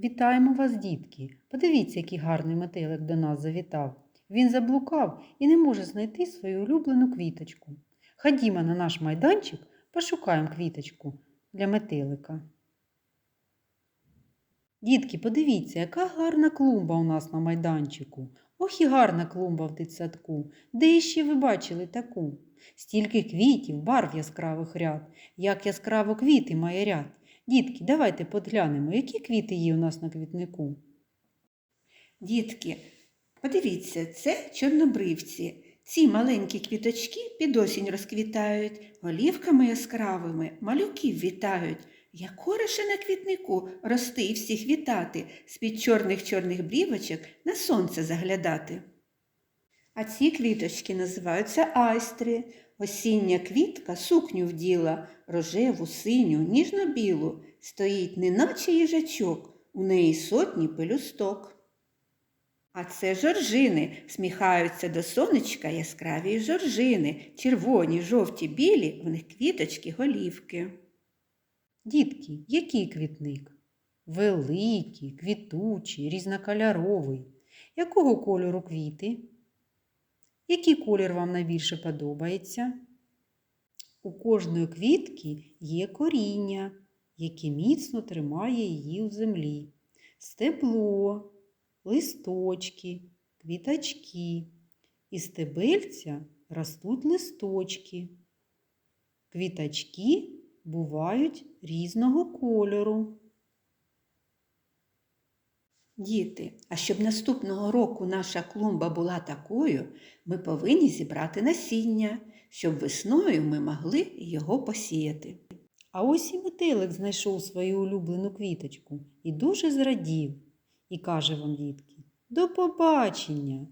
Вітаємо вас, дітки! Подивіться, який гарний метелик до нас завітав. Він заблукав і не може знайти свою улюблену квіточку. Ходімо на наш майданчик, пошукаємо квіточку для метелика. Дітки, подивіться, яка гарна клумба у нас на майданчику. Ох і гарна клумба в дитсадку. Де іще ви бачили таку? Стільки квітів, барв яскравих ряд, як яскраво квіти має ряд. Дітки, давайте подглянемо, які квіти є у нас на квітнику. Дітки, подивіться, це чорнобривці. Ці маленькі квіточки під осінь розквітають, голівками яскравими малюків вітають. Як хороше на квітнику рости і всіх вітати, з-під чорних чорних брівочок на сонце заглядати. А ці квіточки називаються айстри. Осіння квітка сукню вділа, рожеву, синю, ніжно-білу, стоїть неначе їжачок, у неї сотні пелюсток. А це жоржини, сміхаються до сонечка яскраві жоржини, червоні, жовті, білі, в них квіточки, голівки. Дітки, який квітник? Великий, квітучий, різнокольоровий. Якого кольору квіти? Який колір вам найбільше подобається? У кожної квітки є коріння, яке міцно тримає її у землі. Стебло, листочки, квіточки. Із стебельця ростуть листочки. Квіточки бувають різного кольору. Діти, а щоб наступного року наша клумба була такою, ми повинні зібрати насіння, щоб весною ми могли його посіяти. А ось і метелик знайшов свою улюблену квіточку і дуже зрадів. І каже вам, дітки, до побачення!